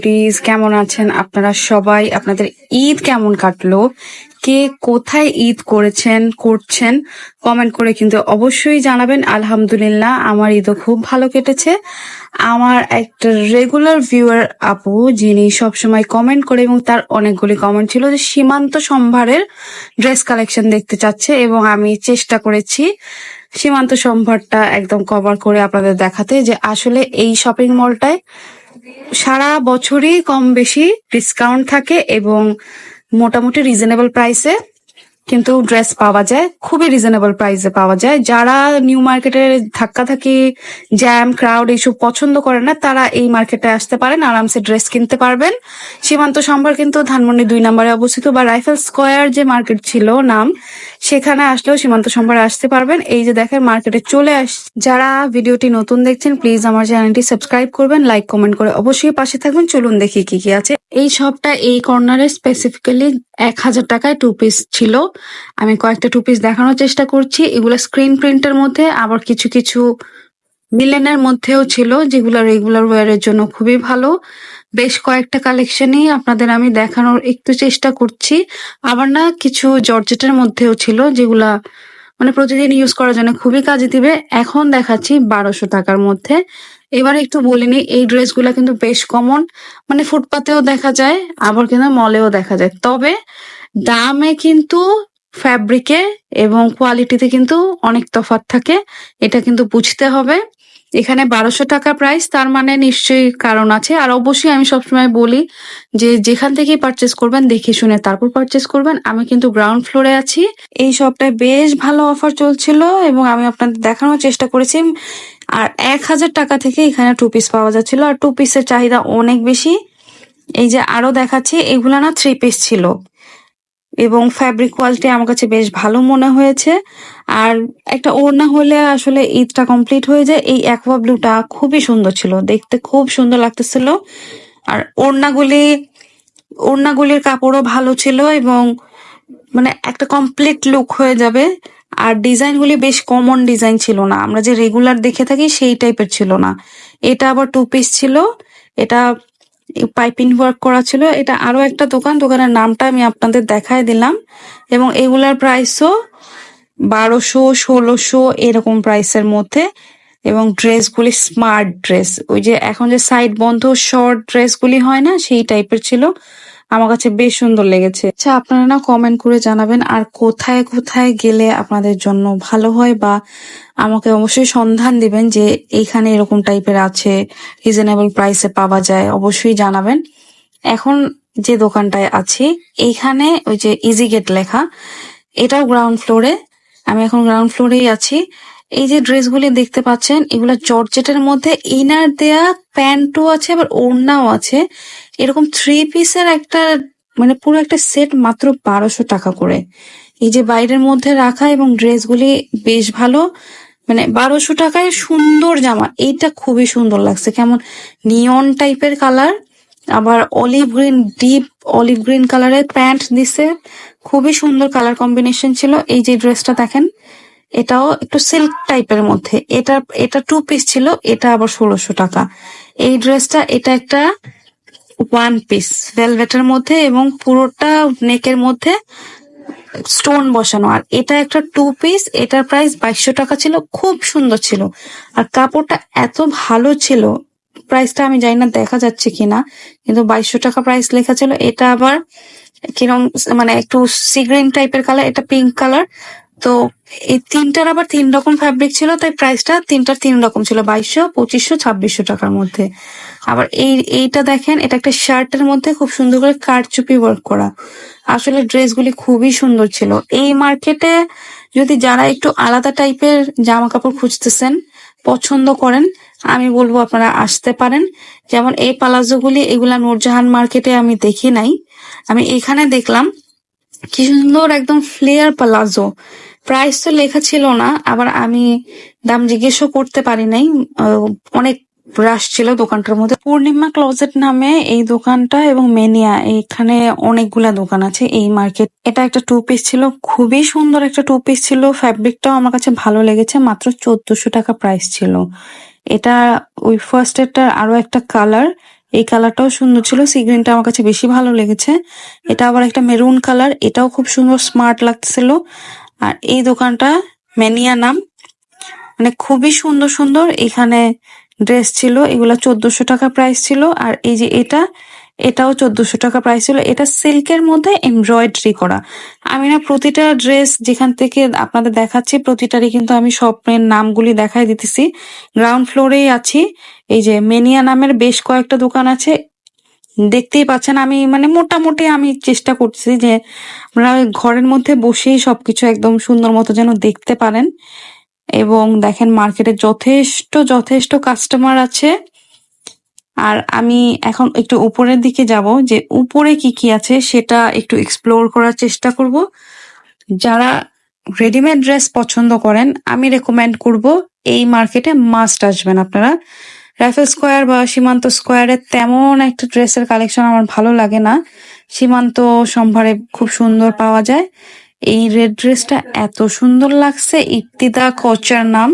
Beauties কেমন আছেন আপনারা সবাই? আপনাদের ঈদ কেমন কাটলো? কে কোথায় ঈদ করেছেন, করছেন? কমেন্ট করে কিন্তু অবশ্যই জানাবেন। আলহামদুলিল্লাহ, আমার ঈদও খুব ভালো কেটেছে। আমার একটা রেগুলার ভিউয়ার আপু, যিনি সবসময় কমেন্ট করে এবং তার অনেকগুলি কমেন্ট ছিল যে সীমান্ত সম্ভারের ড্রেস কালেকশন দেখতে চাচ্ছে এবং আমি চেষ্টা করেছি সীমান্ত সম্ভারটা একদম কভার করে আপনাদের দেখাতে যে আসলে এই শপিং মলটায় সারা বছরই কম বেশি ডিসকাউন্ট থাকে এবং মোটামুটি রিজনেবল প্রাইসে কিন্তু ড্রেস পাওয়া যায়, খুবই রিজনেবল প্রাইসে পাওয়া যায়। যারা নিউ মার্কেটের ধাক্কাধাক্কি জ্যাম ক্রাউড এইসব পছন্দ করে না, তারা এই মার্কেটে আসতে পারেন, আরামসে ড্রেস কিনতে পারবেন। সীমান্ত সম্ভার কিন্তু ধানমন্ডি দুই নম্বরে অবস্থিত বা রাইফেল স্কোয়ার যে মার্কেট ছিল নাম সেখানে আসলেও সীমান্ত সম্ভারে আসতে পারবেন। এই যে দেখেন মার্কেটে চলে আস, যারা ভিডিওটি নতুন দেখছেন প্লিজ আমার চ্যানেলটি সাবস্ক্রাইব করবেন লাইক কমেন্ট করে অবশ্যই পাশে থাকবেন। চলুন দেখি কি কি আছে। এই শপটা এই কর্নারে স্পেসিফিক্যালি এক হাজার টাকায় টু পিস ছিল। আমি কয়েকটা টু পিস দেখানোর চেষ্টা করছি। এগুলো স্ক্রিন প্রিন্টের মধ্যে, আবার কিছু কিছু মিলেনের মধ্যেও ছিল, যেগুলো রেগুলার ওয়ারের জন্য খুবই ভালো। বেশ কয়েকটা কালেকশনই আপনাদের আমি দেখানোর একটু চেষ্টা করছি। আবার না কিছু জর্জেটের মধ্যেও ছিল যেগুলা মানে প্রতিদিন ইউজ করার জন্য খুবই কাজে দিবে। এখন দেখাচ্ছি বারোশো টাকার মধ্যে। এবার একটু বলিনি এই ড্রেসগুলা কিন্তু বেশ কমন মানে ফুটপাতেও দেখা যায়, আবার কিন্তু মলেও দেখা যায়। তবে দামে কিন্তু ফ্যাব্রিকে এবং কোয়ালিটিতে কিন্তু অনেক তফাৎ থাকে। এটা কিন্তু বুঝতে হবে। এখানে বারোশো টাকা প্রাইস তার মানে নিশ্চয়ই কারণ আছে। আর অবশ্যই আমি সবসময় বলি যে যেখান থেকেই পারচেস করবেন, দেখে শুনে তারপর পারচেস করবেন। আমি কিন্তু গ্রাউন্ড ফ্লোরে আছি। এই শপটায় বেশ ভালো অফার চলছিল এবং আমি আপনাদের দেখানোর চেষ্টা করেছি। আর এক হাজার টাকা থেকে এখানে টু পিস পাওয়া যাচ্ছিল। আর টু পিসের চাহিদা অনেক বেশি। এই যে আরও দেখাচ্ছি, এগুলা না থ্রি পিস ছিল। এবং ফ্যাব্রিক কোয়ালিটি আমার কাছে বেশ ভালো মনে হয়েছে। আর একটা ওড়না হলে আসলে ঈদটা কমপ্লিট হয়ে যায়। এই অ্যাকোয়া ব্লুটা খুবই সুন্দর ছিল। দেখতে খুব সুন্দর লাগতেছিল। আর ওড়নাগুলি, ওড়নাগুলির কাপড়ও ভালো ছিল এবং মানে একটা কমপ্লিট লুক হয়ে যাবে। আর ডিজাইনগুলি বেশ কমন ডিজাইন ছিল না। আমরা যে রেগুলার দেখে থাকি সেই টাইপের ছিল না। এটা আবার টু পিস ছিল। এটা পাইপিং ওয়ার্ক করা ছিল। এটা আরও একটা দোকান, দোকানের নামটা আমি আপনাদের দেখায় দিলাম। এবং এগুলার প্রাইসও বারোশো, ষোলোশো এরকম প্রাইসের মধ্যে। এবং ড্রেসগুলি স্মার্ট ড্রেস ওই যে এখন যে সাইড বন্ধ শর্ট ড্রেসগুলি হয় না, সেই টাইপের ছিল। আমার কাছে বেশ সুন্দর লেগেছে। আচ্ছা আপনারা না কমেন্ট করে জানাবেন আর কোথায় কোথায় গেলে আপনাদের জন্য ভালো হয় বা আমাকে অবশ্যই সন্ধান দিবেন যে এইখানে এরকম টাইপের আছে রিজনেবল প্রাইসে পাওয়া যায়, অবশ্যই জানাবেন। এখন যে দোকানটায় আছি, এইখানে ওই যে ইজি গেট লেখা, এটাও গ্রাউন্ড ফ্লোরে আমি এখন গ্রাউন্ড ফ্লোরেই আছি। এই যে ড্রেসগুলি দেখতে পাচ্ছেন, এগুলো জর্জেটের মধ্যে ইনার দেয়া প্যান্টও আছে, আবার ওড়নাও আছে। এরকম থ্রি পিসের একটা মানে পুরো একটা সেট মাত্র বারোশো টাকা করে। এই যে বাইরের মধ্যে রাখা এবং ড্রেসগুলি বেশ ভালো। মানে বারোশো টাকায় সুন্দর জামা। এইটা খুবই সুন্দর লাগছে। কেমন নিয়ন টাইপের কালার আবার olive green deep olive green কালারের প্যান্ট দিছে খুবই সুন্দর কালার কম্বিনেশন ছিল। এই যে ড্রেসটা দেখেন এটাও একটু সিল্ক টাইপের মধ্যে। এটা এটা টু পিস ছিল, এটা আবার ষোলোশো টাকা। এই ড্রেসটা এটা একটা ওয়ান পিস ভেলভেটের মধ্যে এবং পুরোটা নেকের মধ্যে স্টোন বসানো। আর এটা একটা টু পিস এটার প্রাইস বাইশশো টাকা ছিল, খুব সুন্দর ছিল। আর কাপড়টা এত ভালো ছিল প্রাইসটা আমি জানি না দেখা যাচ্ছে কিনা, কিন্তু বাইশশো টাকা প্রাইস লেখা ছিল। এটা আবার কিরম মানে একটু সিগ্রিন টাইপের কালার এটা পিঙ্ক কালার তো এই তিনটার আবার তিন রকম ফ্যাব্রিক ছিল, তাই প্রাইসটা তিনটার তিন রকম ছিল, বাইশশো, পঁচিশশো, ছাব্বিশশো টাকার মধ্যে। আবার এই, এইটা দেখেন, এটা একটা শার্টের মধ্যে খুব সুন্দর করে কারচুপি ওয়ার্ক করা। আসলে ড্রেসগুলি খুবই সুন্দর ছিল। এই মার্কেটে যদি যারা একটু আলাদা টাইপের জামা কাপড় খুঁজতেছেন, পছন্দ করেন, আমি বলব আপনারা আসতে পারেন। যেমন এই পালাজোগুলি এগুলা নূরজাহান মার্কেটে আমি দেখি নাই। আমি এখানে দেখলাম, কি সুন্দর একদম ফ্লেয়ার পালাজো প্রাইস তো লেখা ছিল না, আবার আমি দাম জিজ্ঞেসও করতে পারি নাই। অনেক রাশ ছিল দোকানটার মধ্যে। পূর্ণিমা ক্লোজেট নামে এই দোকানটা এবং মেনিয়া এখানে অনেকগুলা দোকান আছে এই মার্কেট এটা একটা টু পিস ছিল, খুবই সুন্দর একটা টু পিস ছিল। ফ্যাব্রিকটাও আমার কাছে ভালো লেগেছে, মাত্র চোদ্দশো টাকা প্রাইস ছিল। এটা ওই ফার্স্ট এরটার আরও একটা কালার এই কালারটাও সুন্দর ছিল সি গ্রিনটা আমার কাছে বেশি ভালো লেগেছে। এটা আবার একটা মেরুন কালার এটাও খুব সুন্দর স্মার্ট লাগতেছিল আর এই দোকানটা ম্যানিয়া নাম। মানে খুবই সুন্দর সুন্দর। এখানে ড্রেস ছিল, এগুলা চোদ্দশো টাকা প্রাইস ছিল। আর এই যে এটা, এটাও চোদ্দশো টাকা প্রাইস ছিল। এটা সিল্কের মধ্যে এমব্রয়ডারি করা। আমি না প্রতিটা ড্রেস যেখান থেকে আপনাদের দেখাচ্ছি, প্রতিটারই কিন্তু আমি স্বপ্নের নামগুলি দেখাই দিতেছি। গ্রাউন্ড ফ্লোরেই আছি। এই যে মেনিয়া নামের বেশ কয়েকটা দোকান আছে। দেখতেই পাচ্ছেন, আমি মানে মোটামুটি আমি চেষ্টা করছি যে আপনারা ঘরের মধ্যে বসেই সবকিছু একদম সুন্দর মতো যেন দেখতে পারেন। এবং দেখেন মার্কেটে যথেষ্ট যথেষ্ট কাস্টমার আছে। আর আমি এখন একটু উপরের দিকে যাব, যে উপরে কি কি আছে সেটা একটু এক্সপ্লোর করার চেষ্টা করব। যারা রেডিমেড ড্রেস পছন্দ করেন, আমি রেকমেন্ড করব, এই মার্কেটে মাস্ট আসবেন আপনারা। রাইফেল স্কোয়ার বা সীমান্ত স্কোয়ারে তেমন একটা ড্রেসের কালেকশন আমার ভালো লাগে না। সীমান্ত সম্ভারে খুব সুন্দর পাওয়া যায়। এই রেড ড্রেসটা এত সুন্দর লাগছে ইফতিদা কোচার নাম।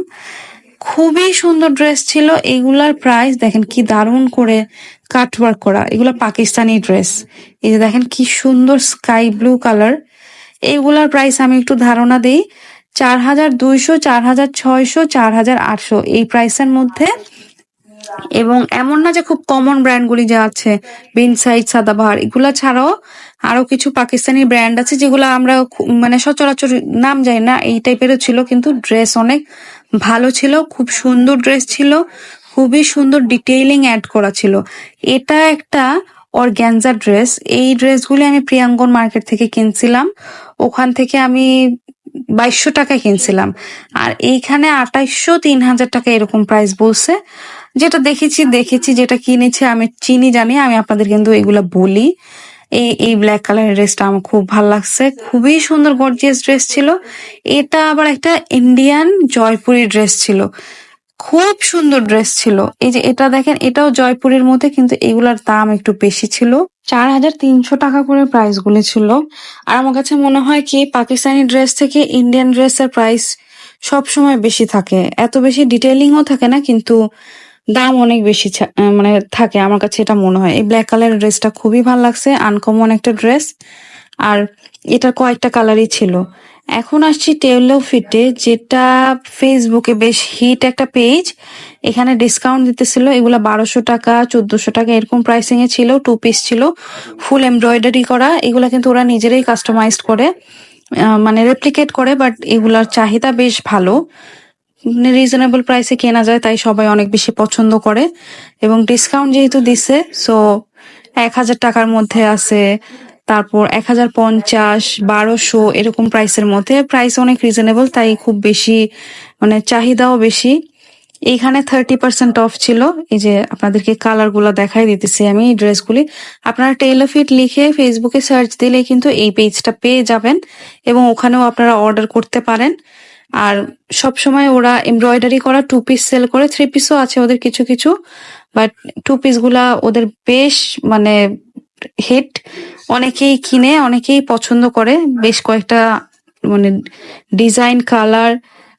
খুবই সুন্দর ড্রেস ছিল, এগুলার প্রাইস দেখেন কি দারুণ করে কাটওয়ার্ক করা, এগুলো পাকিস্তানি ড্রেস। এই যে দেখেন কি সুন্দর স্কাই ব্লু কালার। এইগুলার প্রাইস আমি একটু ধারণা দিই, চার হাজার দুইশো, চার হাজার ছয়শো, চার হাজার আটশো, এই প্রাইসের মধ্যে এবং এমন না যে খুব কমন ব্র্যান্ডগুলি যা আছে বিন সাইড সাদাবাহার এগুলা ছাড়াও আরও কিছু পাকিস্তানি ব্র্যান্ড আছে যেগুলো আমরা মানে সচরাচর নাম যাই না, এই টাইপেরও ছিল, কিন্তু ড্রেস অনেক ভালো ছিল, খুব সুন্দর ড্রেস ছিল, খুবই সুন্দর ডিটেইলিং অ্যাড করা ছিল। এটা একটা অর্গ্যানজা ড্রেস এই ড্রেসগুলি আমি প্রিয়াঙ্গন মার্কেট থেকে কিনছিলাম, ওখান থেকে আমি বাইশশো টাকায় কিনছিলাম। আর এইখানে আঠাইশশো, তিন হাজার টাকা এরকম প্রাইস বলছে। যেটা দেখেছি দেখেছি, যেটা কিনেছি, আমি চিনি, জানি, আমি আপনাদের কিন্তু এগুলো বলি। এই এই ব্ল্যাক কালারের ড্রেসটা আমার খুব ভালো লাগছে। খুবই সুন্দর গর্জিয়াস ড্রেস ছিল। এটা আবার একটা ইন্ডিয়ান জয়পুরি ড্রেস ছিল। খুব সুন্দর ড্রেস ছিল। এই যে এটা দেখেন, এটাও জয়পুরের মধ্যে, কিন্তু এগুলার দাম একটু বেশি ছিল। চার হাজার তিনশো টাকা করে প্রাইস গুলি ছিল। আর আমার কাছে মনে হয় কি, পাকিস্তানি ড্রেস থেকে ইন্ডিয়ান ড্রেসের প্রাইস সব সময় বেশি থাকে। এত বেশি ডিটেলিংও থাকে না, কিন্তু দাম অনেক বেশি মানে থাকে আমার কাছে এটা মনে হয়। এই ব্ল্যাক কালারের ড্রেসটা খুবই ভালো লাগছে আনকমন একটা ড্রেস আর এটার কয়েকটা কালারই ছিল। এখন আসছি টেলো ফিটে যেটা ফেসবুকে বেশ হিট একটা পেজ এখানে ডিসকাউন্ট দিতেছিল, এগুলা বারোশো টাকা, চোদ্দশো টাকা, এরকম প্রাইসিং এ ছিল টু পিস ছিল ফুল এমব্রয়ডারি করা। এগুলা কিন্তু ওরা নিজেরাই কাস্টমাইজ করে মানে রেপ্লিকেট করে বাট এগুলার চাহিদা বেশ ভালো। রিজনেবল প্রাইসে কেনা যায়, তাই সবাই অনেক বেশি পছন্দ করে। এবং ডিসকাউন্ট যেহেতু দিছে সো এক হাজার টাকার মধ্যে আছে, তারপর এক হাজার পঞ্চাশ, বারোশো এরকম প্রাইসের মধ্যে। প্রাইস অনেক রিজনেবল তাই খুব বেশি মানে চাহিদাও বেশি। এইখানে থার্টি পার্সেন্ট অফ ছিল। এই যে আপনাদেরকে কালারগুলো দেখাই দিতেছি আমি এই ড্রেসগুলি আপনারা টেইলর ফিট লিখে ফেসবুকে সার্চ দিলে কিন্তু এই পেজটা পেয়ে যাবেন। এবং ওখানেও আপনারা অর্ডার করতে পারেন। আর সব সময় ওরা এমব্রয়ডারি করা টু পিস সেল করে থ্রি পিসও আছে ওদের কিছু কিছু। বাট টু পিসগুলা ওদের বেশ মানে হিট অনেকেই কিনে, অনেকেই পছন্দ করে। বেশ কয়েকটা মানে ডিজাইন কালার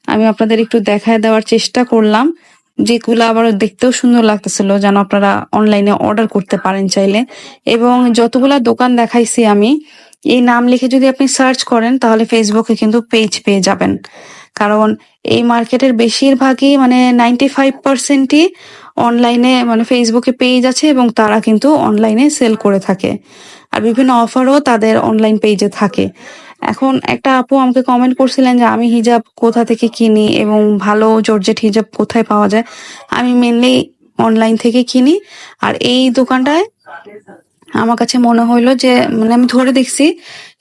আমি আপনাদের একটু দেখায় দেওয়ার চেষ্টা করলাম। যেগুলো আবার দেখতেও সুন্দর লাগতেছিল, যেন আপনারা অনলাইনে অর্ডার করতে পারেন চাইলে। এবং যতগুলা দোকান দেখাইছি আমি এই নাম লিখে যদি আপনি সার্চ করেন, তাহলে ফেসবুকে কিন্তু পেজ পেয়ে যাবেন। কারণ এই মার্কেটের বেশিরভাগই মানে নাইনটি ফাইভ পার্সেন্টই অনলাইনে মানে ফেসবুকে পেজ আছে এবং তারা কিন্তু অনলাইনে সেল করে থাকে। আর বিভিন্ন অফারও তাদের অনলাইন পেজে থাকে। এখন একটা আপু আমাকে কমেন্ট করছিলেন যে, আমি হিজাব কোথা থেকে কিনি এবং ভালো জর্জেট হিজাব কোথায় পাওয়া যায়? আমি মেনলি অনলাইন থেকে কিনি। আর এই দোকানটায় আমার কাছে মনে হইল যে মানে আমি ধরে দেখছি,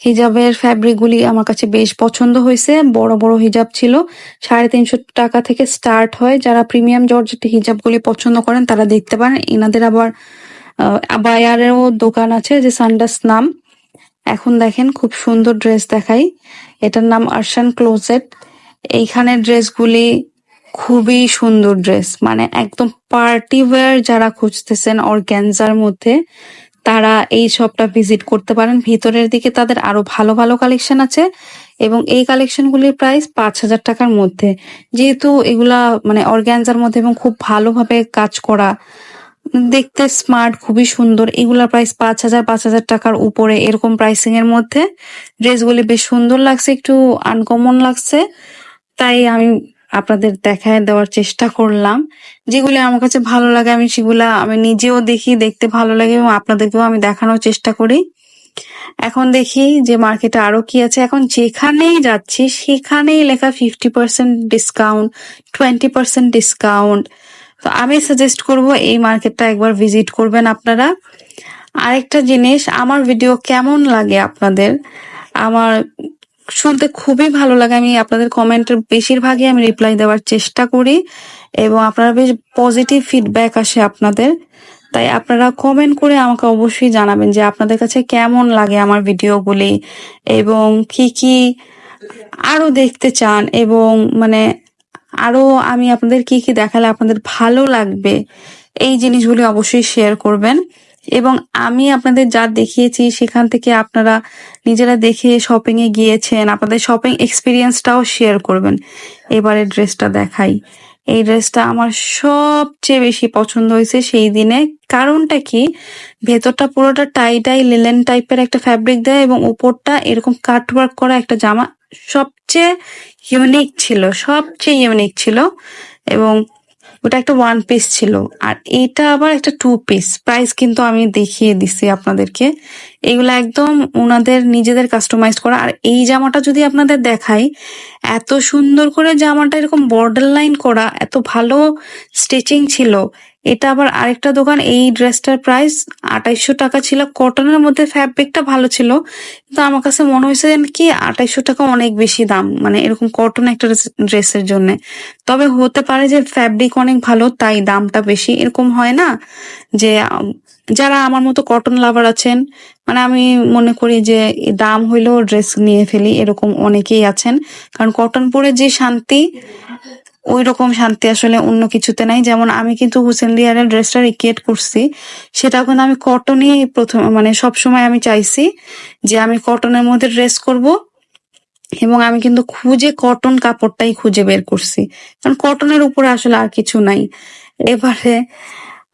হিজাবের ফ্যাব্রিক গুলি আমার কাছে বেশ পছন্দ হয়েছে। বড় বড় হিজাব ছিল। সাড়ে তিনশো টাকা থেকে স্টার্ট হয়। যারা প্রিমিয়াম জর্জেট হিজাব গুলি পছন্দ করেন, তারা দেখতে পারেন। এনাদের আবার বায়ারেও দোকান আছে, যে সানডাস নাম। এখন দেখেন, খুব সুন্দর ড্রেস দেখাই। এটার নাম আরশান ক্লোজেট। এইখানে ড্রেসগুলি খুবই সুন্দর ড্রেস। মানে একদম পার্টি ওয়্যার যারা খুঁজতেছেন অর্গ্যানজার মধ্যে তারা এই শপটা ভিজিট করতে পারেন। ভিতরের দিকে তাদের আরও ভালো ভালো কালেকশন আছে এবং এই কালেকশনগুলির প্রাইস পাঁচ হাজার টাকার মধ্যে। যেহেতু এগুলা মানে অর্গ্যানজার মধ্যে এবং খুব ভালোভাবে কাজ করা, দেখতে স্মার্ট খুবই সুন্দর এগুলা প্রাইস পাঁচ হাজার পাঁচ হাজার টাকার উপরে এরকম প্রাইসিং এর মধ্যে। ড্রেসগুলি বেশ সুন্দর লাগছে, একটু আনকমন লাগছে। তাই আমি আপনাদের দেখায় দেওয়ার চেষ্টা করলাম। যেগুলি আমার কাছে ভালো লাগে, আমি সেগুলা আমি নিজেও দেখি, দেখতে ভালো লাগে এবং আপনাদেরকেও আমি দেখানোর চেষ্টা করি। এখন দেখি যে মার্কেটে আরও কি আছে। এখন যেখানেই যাচ্ছি, সেখানেই লেখা fifty percent discount twenty percent discount তো আমি সাজেস্ট করব এই মার্কেটটা একবার ভিজিট করবেন আপনারা। আরেকটা জিনিস, আমার ভিডিও কেমন লাগে আপনাদের? আমার শুনতে খুবই ভালো লাগে। আমি আপনাদের কমেন্টের বেশিরভাগই আমি রিপ্লাই দেওয়ার চেষ্টা করি এবং আপনারা বেশ পজিটিভ ফিডব্যাক আসে আপনাদের। তাই আপনারা কমেন্ট করে আমাকে অবশ্যই জানাবেন যে আপনাদের কাছে কেমন লাগে আমার ভিডিওগুলি এবং কি কি আরও দেখতে চান এবং মানে আরও আমি আপনাদের কি কি দেখালে আপনাদের ভালো লাগবে, এই জিনিসগুলি অবশ্যই শেয়ার করবেন। এবং আমি আপনাদের যা দেখিয়েছি, সেখান থেকে আপনারা নিজেরা দেখে শপিং এ গিয়েছেন, আপনাদের শপিং এক্সপিরিয়েন্সটাও শেয়ার করবেন। এবারে ড্রেসটা দেখাই। এই ড্রেসটা আমার সবচেয়ে বেশি পছন্দ হয়েছে সেই দিনে। কারণটা কি? ভেতরটা পুরোটা টাই টাই লিলেন টাইপের একটা ফ্যাব্রিক দেয় এবং উপরটা এরকম কাট ওয়ার্ক করা একটা জামা সবচেয়ে ইউনিক ছিল, সবচেয়ে ইউনিক ছিল। এবং ওটা একটা ওয়ান পিস ছিল। আর এটা আবার একটা টু পিস প্রাইস কিন্তু আমি দেখিয়ে দিছি আপনাদেরকে। এগুলো একদম ওনাদের নিজেদের কাস্টমাইজ করা। আর এই জামাটা যদি আপনাদের দেখাই, এত সুন্দর করে জামাটা এরকম বর্ডার লাইন করা, এত ভালো স্টিচিং ছিল এটা আবার আরেকটা দোকান, এই ড্রেসটার প্রাইস আঠাইশশো টাকা ছিল। কটনের মধ্যে ফ্যাব্রিকটা ভালো ছিল, কিন্তু আমার কাছে মনে হয়েছে কি আঠাইশশো টাকা অনেক বেশি দাম মানে এরকম কটন একটা ড্রেসের জন্য। তবে হতে পারে যে ফ্যাব্রিক অনেক ভালো, তাই দামটা বেশি। এরকম হয় না যে, যারা আমার মতো কটন লাভার আছেন মানে আমি মনে করি যে, দাম হইলেও ড্রেস নিয়ে ফেলি, এরকম অনেকেই আছেন। কারণ কটন পরে যে শান্তি ওই রকম শান্তি আসলে অন্য কিছুতে নাই। যেমন আমি কিন্তু হুসেন লিয়ারের ড্রেসটা রিক্রিয়েট করছি। সেটাও কিন্তু আমি কটনই প্রথম মানে সব সময় আমি চাইছি যে আমি কটনের মধ্যে ড্রেস করব এবং আমি কিন্তু খুঁজে কটন কাপড়টাই খুঁজে বের করছি। কারণ কটনের উপরে আসলে আর কিছু নাই। এবারে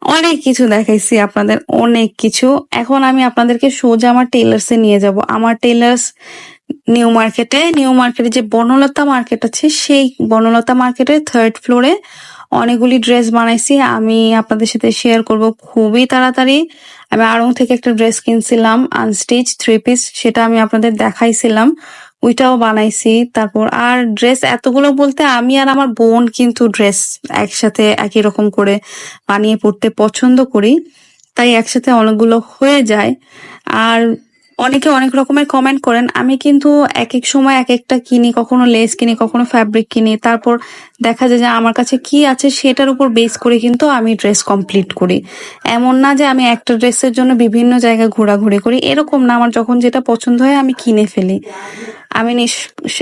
অনেক কিছু দেখাইছি আপনাদের, অনেক কিছু। এখন আমি আপনাদেরকে সোজা আমার টেলার্সে নিয়ে যাব। আমার টেলার্স নিউ মার্কেটে নিউ মার্কেটে যে বনলতা মার্কেট আছে, সেই বনলতা মার্কেটের থার্ড ফ্লোরে অনেকগুলি ড্রেস বানাইছি। আমি আপনাদের সাথে শেয়ার করব খুবই তাড়াতাড়ি। আমি আড়ং থেকে একটা ড্রেস কিনছিলাম আনস্টিচ থ্রি পিস সেটা আমি আপনাদের দেখাইছিলাম। ওইটাও বানাইছি। তারপর আর ড্রেস এতগুলো বলতে আমি আর আমার বোন কিন্তু ড্রেস একসাথে একই রকম করে বানিয়ে পড়তে পছন্দ করি। তাই একসাথে অনেকগুলো হয়ে যায়। আর অনেকে অনেক রকমের কমেন্ট করেন। আমি কিন্তু এক এক সময় এক একটা কিনি, কখনো লেস কিনি, কখনো ফ্যাব্রিক কিনি। তারপর দেখা যায় যে আমার কাছে কি আছে সেটার উপর বেস করে কিন্তু আমি ড্রেস কমপ্লিট করি। এমন না যে আমি একটা ড্রেসের জন্য বিভিন্ন জায়গায় ঘোরাঘুরি করি। এরকম না, আমার যখন যেটা পছন্দ হয় আমি কিনে ফেলি। আমি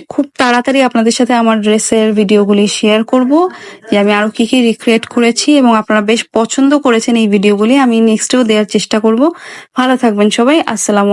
খুব তাড়াতাড়ি আপনাদের সাথে আমার ড্রেসের ভিডিওগুলি শেয়ার করব, যে আমি আরও কি কি রিক্রিয়েট করেছি এবং আপনারা বেশ পছন্দ করেছেন এই ভিডিওগুলি আমি নেক্সটেও দেওয়ার চেষ্টা করব। ভালো থাকবেন সবাই। আসসালামু